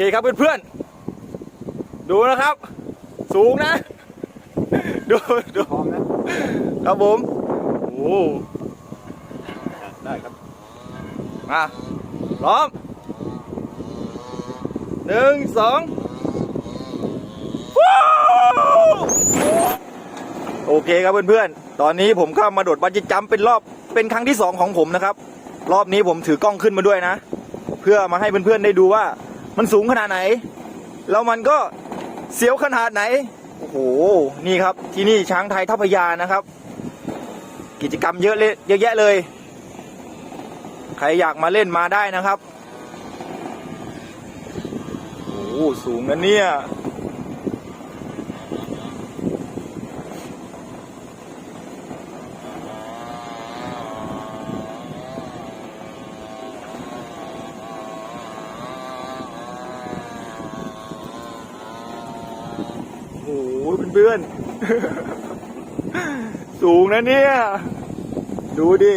เคครับเพื่อนๆ ดูนะครับ สูงนะ ดูดูพร้อมนะครับผมโอ้ได้ครับมาพร้อมหนึ่งสองฟู้โอเคครับเพื่อนๆ ตอนนี้ผมก็มาโดดบันจี้จัมป์เป็นรอบเป็นครั้งที่สองของผมนะครับ รอบนี้ผมถือกล้องขึ้นมาด้วยนะ เพื่อมาให้เพื่อนๆได้ดูว่า มันสูงขนาดไหน แล้วมันก็เสียวขนาดไหน โอ้โห นี่ครับ ที่นี่ช้างไทยทัพยานะครับ กิจกรรมเยอะเลยเยอะแยะเลย ใครอยากมาเล่นมาได้นะครับ โอ้โหสูงนะเนี่ย พื่อนๆสูงนะเนี่ย ดูดิ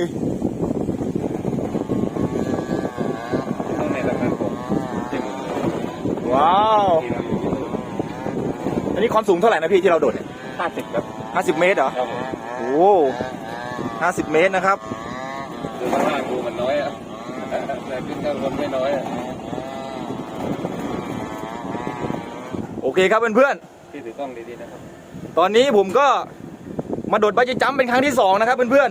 ข้างในราคาผมเจ็ดหมื่นว้าว อันนี้ความสูงเท่าไหร่นะพี่ที่เราโดดเนี่ยห้าสิบครับห้าสิบเมตรเหรอครับผมโอ้ห้าสิบเมตรนะครับดูข้างล่างดูมันน้อยอะแต่ขึ้นข้างบนไม่น้อยอะโอเคครับเพื่อน พี่ถือกล้องดีๆนะครับๆตอนนี้ผมก็มาโดดบันจี้จัมป์เป็นครั้งที่สองนะครับเพื่อน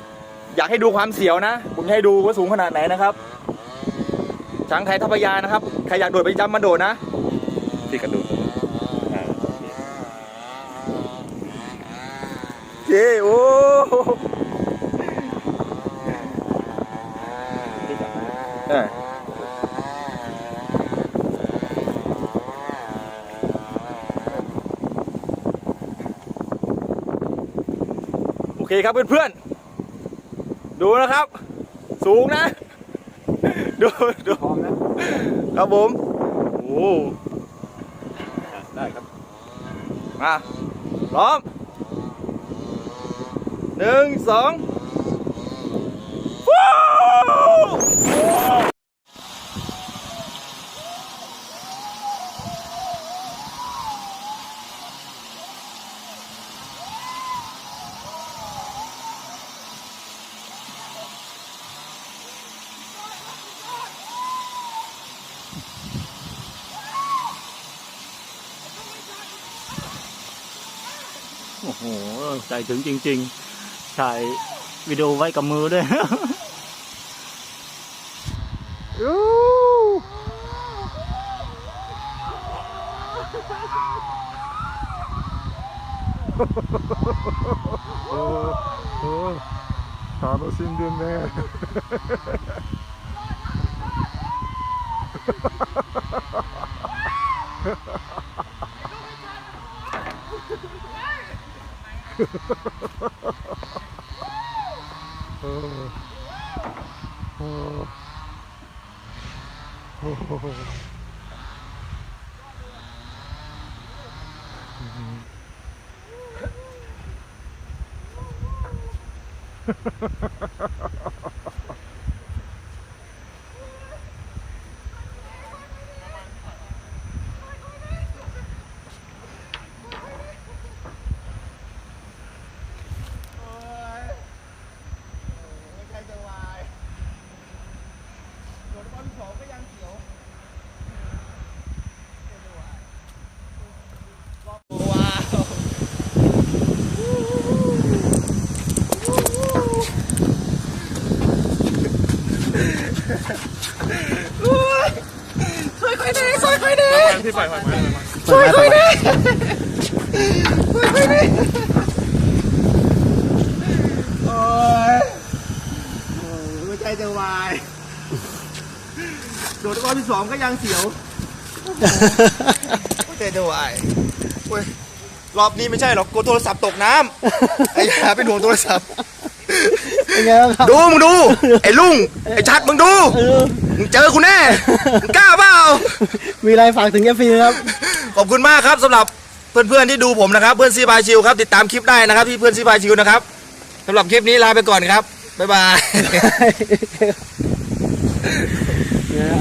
ๆ อยากให้ดูความเสียวนะ ผมจะให้ดูว่าสูงขนาดไหนนะครับ ช้างไทยทัพพยานะครับ ใครอยากโดดบันจี้จัมป์มาโดดนะที่กระดูกอ่าเย้โอ้ที่จับเออโอเคครับเพื่อนๆ ดูนะครับ สูงนะ ดูดูพร้อมนะครับผม โอ้ได้ครับ มาพร้อมหนึ่งสองฟู้ โอ้โห ใจถึงจริงๆ ถ่ายวิดีโอไว้กับมือด้วย 楽しんでんね。 oh. Oh. Oh. Mm-hmm. ที่ปล่อยปล่อยมาช่วยคุยดิโอ้ยหัวใจจะวายโดดรอบที่สองก็ยังเสียวใจจะวายโอ้ยรอบนี้ไม่ใช่หรอกกลัวโทรศัพท์ตกน้ำไอ้ยาเป็นห่วงโทรศัพท์ เป็นไงบ้างครับ ดูมึงดู ไอ้ลุงไอ้ชัดมึงดูมึงเจอกูแน่มึงกล้าเปล่า มีอะไรฝากถึงเอฟซีครับ ขอบคุณมากครับสำหรับเพื่อนๆที่ดูผมนะครับ เพื่อนซีบายชิวครับ ติดตามคลิปได้นะครับที่เพื่อนซีบายชิวนะครับสำหรับคลิปนี้ลาไปก่อนครับบ๊ายบาย เนี่ย